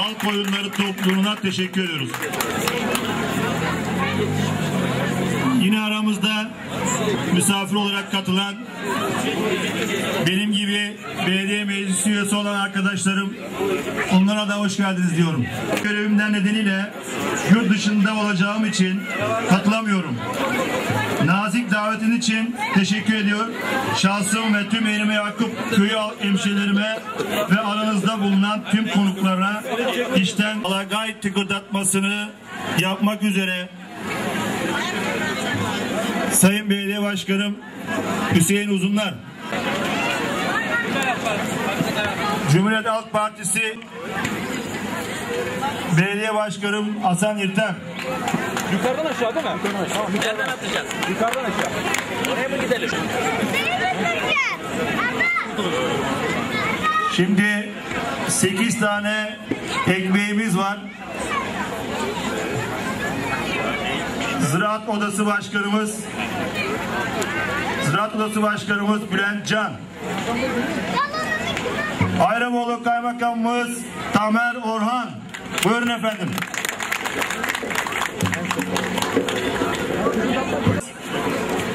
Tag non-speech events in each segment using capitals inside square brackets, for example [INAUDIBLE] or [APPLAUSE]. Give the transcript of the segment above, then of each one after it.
Halk Oyunları topluluğuna teşekkür ediyoruz. Yine aramızda misafir olarak katılan benim gibi belediye meclisi üyesi olan arkadaşlarım onlara da hoş geldiniz diyorum. Görevimden nedeniyle yurt dışında olacağım için katılamıyorum. Davetin için teşekkür ediyor. Şahsım ve tüm Eğrime Yakup köyü hemşehrilerime ve aranızda bulunan tüm konuklara işten alagay tıkırdatmasını yapmak üzere. Sayın Belediye Başkanım Hüseyin Uzunlar. Cumhuriyet Halk Partisi Belediye Başkanım Hasan İrtem Yukarıdan aşağı değil mi? Tamam, yukarıdan atacağız. Yukarıdan aşağı. Oraya mı gidelim? Şimdi 8 tane ekmeğimiz var. Ziraat Odası Başkanımız Ziraat Odası Başkanımız Bülent Can Ayramoğlu Kaymakamımız Tamer Orhan Buyurun efendim.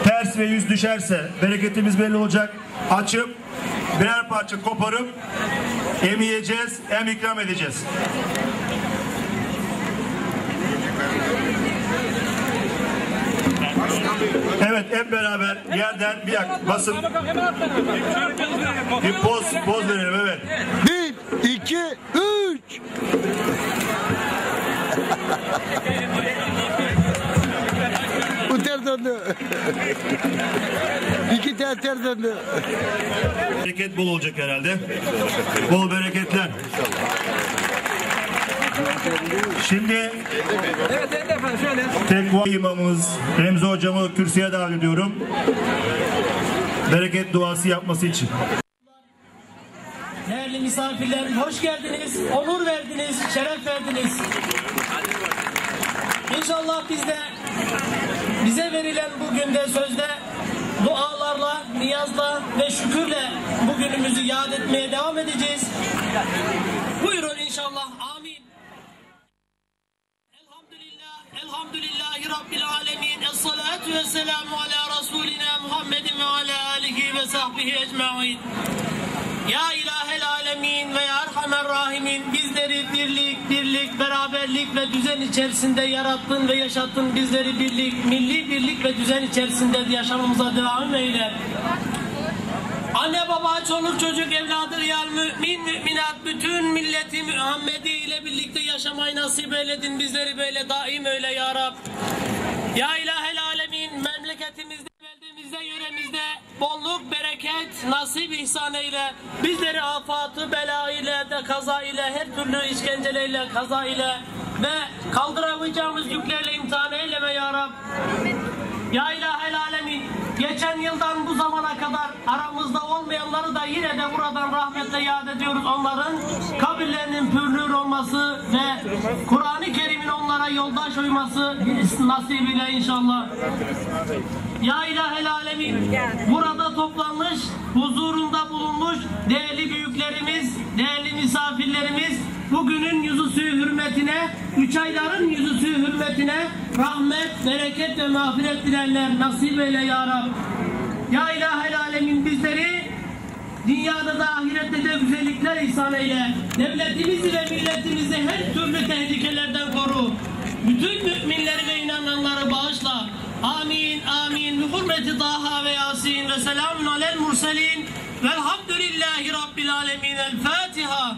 Ters ve yüz düşerse bereketimiz belli olacak. Açıp birer parça koparıp hem yiyeceğiz hem ikram edeceğiz. Evet hep beraber yerden bir yak basın bir poz poz verelim evet. Bir, iki, üç. Döndü. [LAUGHS] İki ter ter döndü. Bereket bol olacak herhalde. Bol bereketler. Şimdi Evet, evet efendim şöyle. tekva imamımız Remzi hocamı kürsüye davet ediyorum. Bereket duası yapması için. Değerli misafirler hoş geldiniz, onur verdiniz, şeref verdiniz. İnşallah biz de bize verilen bugün de sözde dualarla, niyazla ve şükürle bugünümüzü yad etmeye devam edeceğiz. Buyurun inşallah. Amin. Elhamdülillah, elhamdülillahi Rabbil alemin. Esselatu ve selamu ala Resulina Muhammedin ve ala alihi ve sahbihi ecma'in. Ya ilahel alemin ve ya erhamer rahimin bizleri birlik, birlik, beraberlik ve düzen içerisinde yarattın ve yaşattın. Bizleri birlik, milli birlik ve düzen içerisinde yaşamamıza devam eyle. Anne baba, çoluk çocuk, evladı riyal mümin, müminat, bütün milleti Muhammedi ile birlikte yaşamayı nasip eyledin. Bizleri böyle daim öyle ya Rab. Ya ilahel bolluk, bereket, nasip ihsan eyle. Bizleri afatı, bela ile de kaza ile, her türlü işkencelerle, kaza ile ve kaldıramayacağımız yüklerle imtihan eyleme ya Rab. Ya ilahel alemin geçen yıldan bu zamana kadar aramızda olmayanları da yine de buradan rahmetle yad ediyoruz. Onların kabirlerinin pürnür olması ve Kur'an-ı Kerim'in onlara yoldaş uyması nasibiyle inşallah. Ya ilahel alemin burada toplanmış, huzurunda bulunmuş değerli büyüklerimiz, değerli misafirlerimiz bugünün yüzüsü hürmetine, üç ayların yüzüsü hürmetine rahmet, bereket ve mağfiret dilerler. Nasip eyle ya Rab. Ya ilahel alemin bizleri dünyada da ahirette de güzellikler ihsan eyle. Devletimizi ve milletimizi her türlü tehlikelerden koru. Bütün müminleri ve inananları bağışla. Amin, amin. Bi hurmeti Daha ve Yasin ve selamun alel murselin. Velhamdülillahi Rabbil alemin. El Fatiha.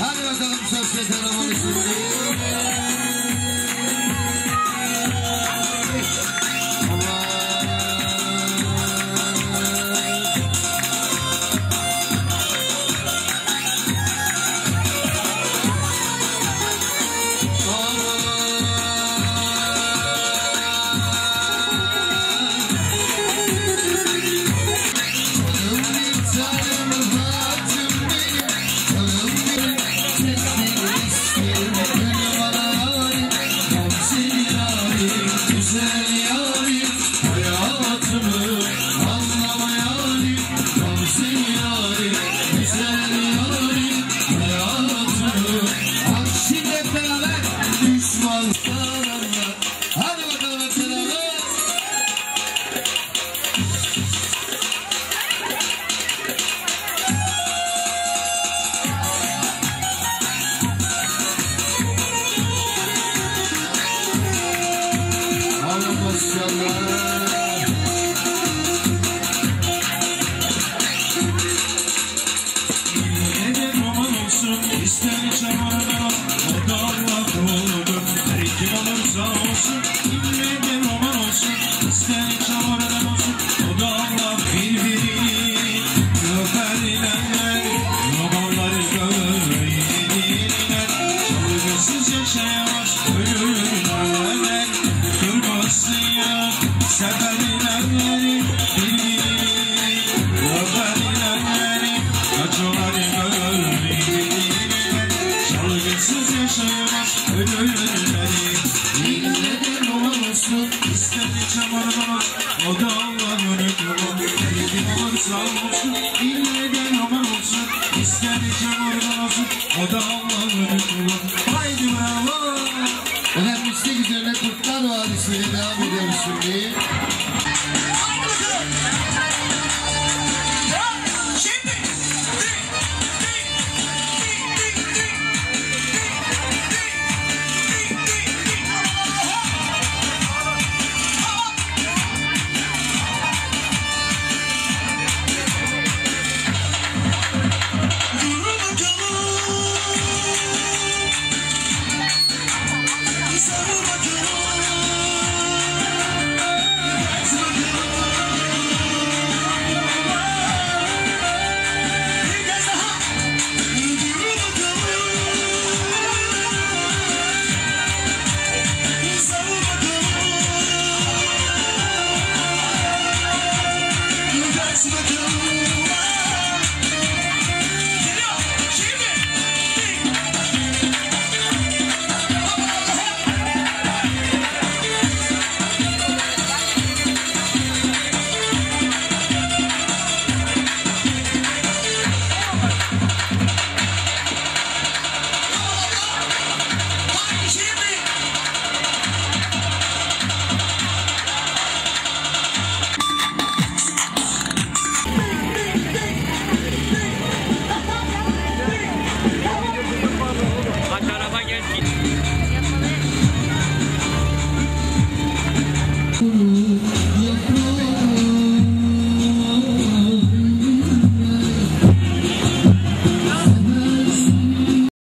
Hadi bakalım söz yeter ama ya